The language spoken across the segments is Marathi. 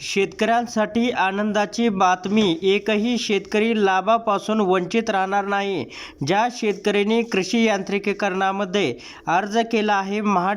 शेतकऱ्यांसाठी आनंदाची बातमी. एकही शेतकरी लाभापासून वंचित राहणार नाही. ज्या शेतकऱ्यांनी कृषी यांत्रिकीकरणामध्ये अर्ज केला आहे महा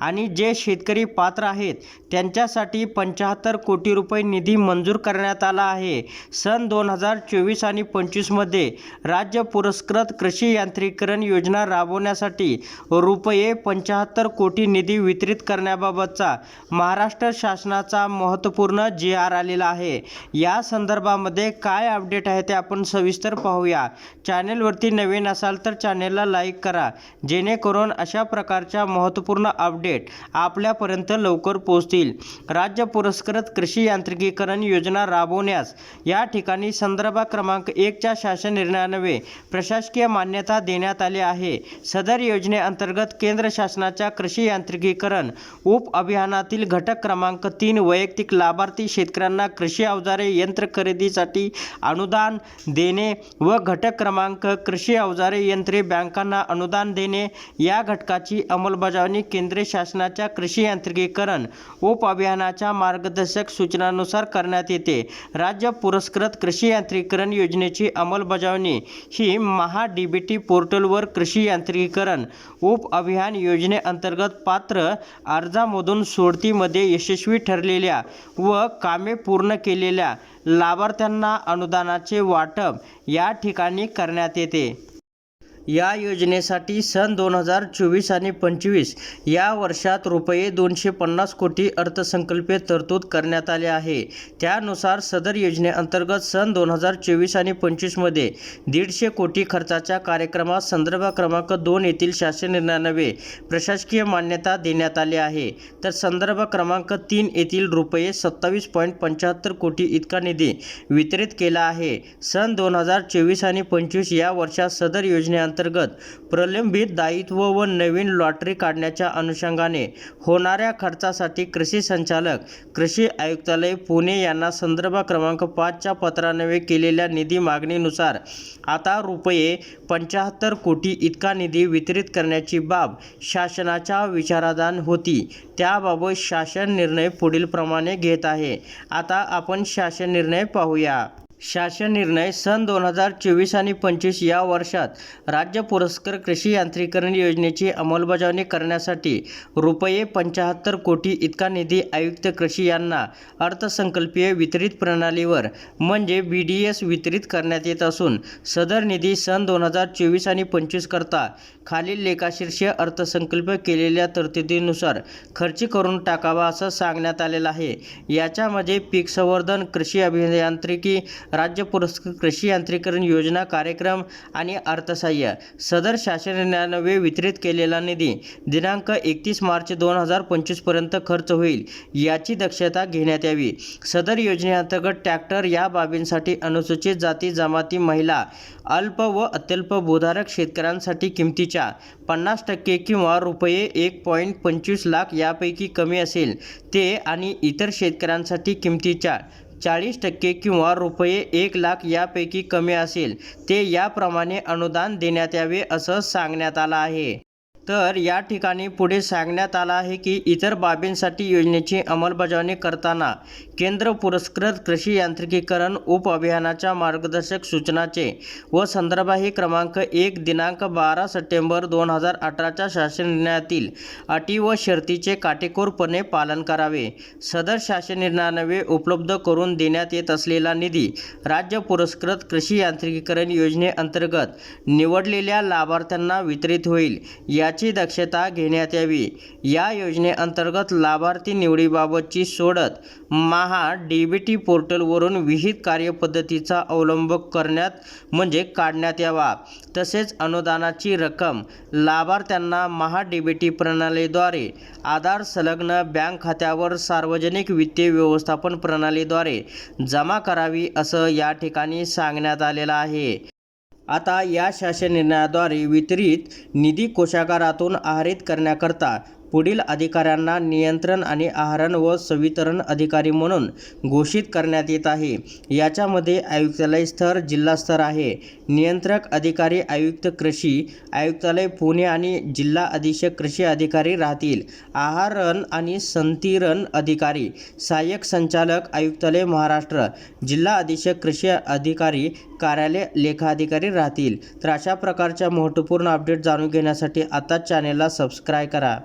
आणि जे शेतकरी पात्र आहेत त्यांच्यासाठी पंच्याहत्तर कोटी रुपये निधी मंजूर करण्यात आला आहे. सन दोन हजार चोवीस आणि पंचवीसमध्ये राज्य पुरस्कृत कृषी यांत्रिकीकरण योजना राबवण्यासाठी रुपये पंच्याहत्तर कोटी निधी वितरित करण्याबाबतचा महाराष्ट्र शासनाचा महत्त्वपूर्ण जी आर आलेला आहे. या संदर्भामध्ये काय अपडेट आहे ते आपण सविस्तर पाहूया. चॅनेलवरती नवीन असाल तर चॅनेलला लाईक करा. जेणेकरून अशा प्रकारच्या महत्त्वपूर्ण अपडेट आपल्यापर्यंत लवकर पोहोचतील. राज्य पुरस्कृत कृषी यांत्रिकीकरण योजना राबवण्यास या ठिकाणी संदर्भ क्रमांक एकच्या शासन निर्णयानवे प्रशासकीय मान्यता देण्यात आली आहे. सदर योजनेअंतर्गत केंद्र शासनाच्या कृषी यांत्रिकीकरण उप अभियानातील घटक क्रमांक तीन वैयक्तिक वैयक्तिक लाभार्थी शेतकऱ्यांना कृषी अवजारे यंत्र खरेदीसाठी अनुदान देणे व घटक क्रमांक कृषी अवजारे यंत्रे बँकांना अनुदान देणे या घटकाची अंमलबजावणी केंद्र शासनाच्या कृषी यांत्रिकीकरण उप अभियानाच्या मार्गदर्शक सूचनानुसार करण्यात येते. राज्य पुरस्कृत कृषी यांत्रिकीकरण योजनेची अंमलबजावणी ही महा डी बी टी पोर्टलवर कृषी यांत्रिकीकरण उप अभियान योजनेअंतर्गत पात्र अर्जामधून सोडतीमध्ये यशस्वी ठरलेल्या व कामे पूर्ण केलेल्या लाभार्थ्यांना अनुदानाचे वाटप या ठिकाणी करण्यात येते. या योजनेसाठी सन दोन हजार चोवीस आणि पंचवीस या वर्षात रुपये दोनशे पन्नास कोटी अर्थसंकल्पीय तरतूद करण्यात आले आहे. त्यानुसार सदर योजनेअंतर्गत सन दोन हजार चोवीस आणि पंचवीसमध्ये दीडशे कोटी खर्चाच्या कार्यक्रमात संदर्भ क्रमांक दोन येथील शासन निर्णयानवे प्रशासकीय मान्यता देण्यात आली आहे. तर संदर्भ क्रमांक तीन येथील रुपये सत्तावीस पॉईंट पंच्याहत्तर कोटी इतका निधी वितरित केला आहे. सन दोन हजार चोवीस आणि पंचवीस या वर्षात सदर योजनेअंतर्गत अंतर्गत प्रलंबित दायित्व व नवीन लॉटरी काढण्याच्या अनुषंगाने होणाऱ्या खर्चासाठी कृषी संचालक कृषी आयुक्तालय पुणे यांना संदर्भ क्रमांक पाचच्या पत्रान्वये केलेल्या निधी मागणीनुसार आता रुपये पंच्याहत्तर कोटी इतका निधी वितरित करण्याची बाब शासनाच्या विचाराधीन होती. त्याबाबत शासन निर्णय पुढीलप्रमाणे घेत आहे. आता आपण शासन निर्णय पाहूया. शासन निर्णय सन दोन हजार चोवीस आणि पंचवीस या वर्षात राज्य पुरस्कार कृषी यांत्रिकरण योजनेची अंमलबजावणी करण्यासाठी रुपये पंच्याहत्तर कोटी इतका निधी आयुक्त कृषी यांना अर्थसंकल्पीय वितरित प्रणालीवर म्हणजे बी डी एस वितरित करण्यात येत असून सदर निधी सन दोन हजार चोवीस आणि पंचवीस करता खालील लेखाशीर्ष अर्थसंकल्प केलेल्या तरतुदीनुसार खर्च करून टाकावा असं सांगण्यात आलेलं आहे. याच्यामध्ये पीक संवर्धन कृषी अभियांत्रिकी राज्य पुरस्कृत कृषी यांत्रिकरण योजना कार्यक्रम आणि अर्थसहाय्य. सदर शासन वितरित केलेला निधी दिनांक एकतीस मार्च दोन हजार पंचवीसपर्यंत खर्च होईल याची दक्षता घेण्यात यावी. सदर योजनेअंतर्गत ट्रॅक्टर या बाबींसाठी अनुसूचित जाती जमाती महिला अल्प व अत्यल्प भूधारक शेतकऱ्यांसाठी किमतीच्या पन्नास टक्के किंवा रुपये एक पॉईंट पंचवीस लाख यापैकी कमी असेल ते आणि इतर शेतकऱ्यांसाठी किमतीच्या चाळीस टक्के किंवा रुपये एक लाख यापैकी कमी असेल. ते याप्रमाणे अनुदान देण्यात यावे असं सांगण्यात आलं आहे. तर या ठिकाणी पुढे सांगण्यात आलं आहे की इतर बाबींसाठी योजनेची अंमलबजावणी करताना केंद्र पुरस्कृत कृषी यांत्रिकीकरण उप अभियानाच्या मार्गदर्शक सूचनाचे व संदर्भ हे क्रमांक एक दिनांक बारा सप्टेंबर दोन हजार अठराच्या शासन निर्णयातील अटी व शर्तीचे काटेकोरपणे पालन करावे. सदर शासन निर्णयानवे उपलब्ध करून देण्यात येत असलेला निधी राज्य पुरस्कृत कृषी यांत्रिकीकरण योजनेअंतर्गत निवडलेल्या लाभार्थ्यांना वितरित होईल. या याची दक्षता घेण्यात यावी. या योजनेअंतर्गत लाभार्थी निवडीबाबतची सोडत महा डी बी टी पोर्टलवरून विहित कार्यपद्धतीचा अवलंब करण्यात म्हणजे काढण्यात यावा. तसेच अनुदानाची रक्कम लाभार्थ्यांना महा डी बी टी प्रणालीद्वारे आधार संलग्न बँक खात्यावर सार्वजनिक वित्तीय व्यवस्थापन प्रणालीद्वारे जमा करावी असं या ठिकाणी सांगण्यात आलेलं आहे. आता या शासन निर्णयाद्वारे वितरित निधी कोषागारातून आहरित करण्याकरता पुढील अधिकाऱ्यांना नियंत्रण आणि आहरण व संवितरण अधिकारी म्हणून घोषित करण्यात येत आहे. याच्यामध्ये आयुक्तालय स्तर जिल्हास्तर आहे. नियंत्रक अधिकारी आयुक्त कृषी आयुक्तालय पुणे आणि जिल्हा अधीक्षक कृषी अधिकारी राहतील. आहरण आणि संतिरण अधिकारी सहाय्यक संचालक आयुक्तालय महाराष्ट्र जिल्हा अधीक्षक कृषी अधिकारी कार्यालय लेखाधिकारी राहतील. तर अशा प्रकारच्या महत्त्वपूर्ण अपडेट जाणून घेण्यासाठी आताच चॅनेलला सबस्क्राईब करा.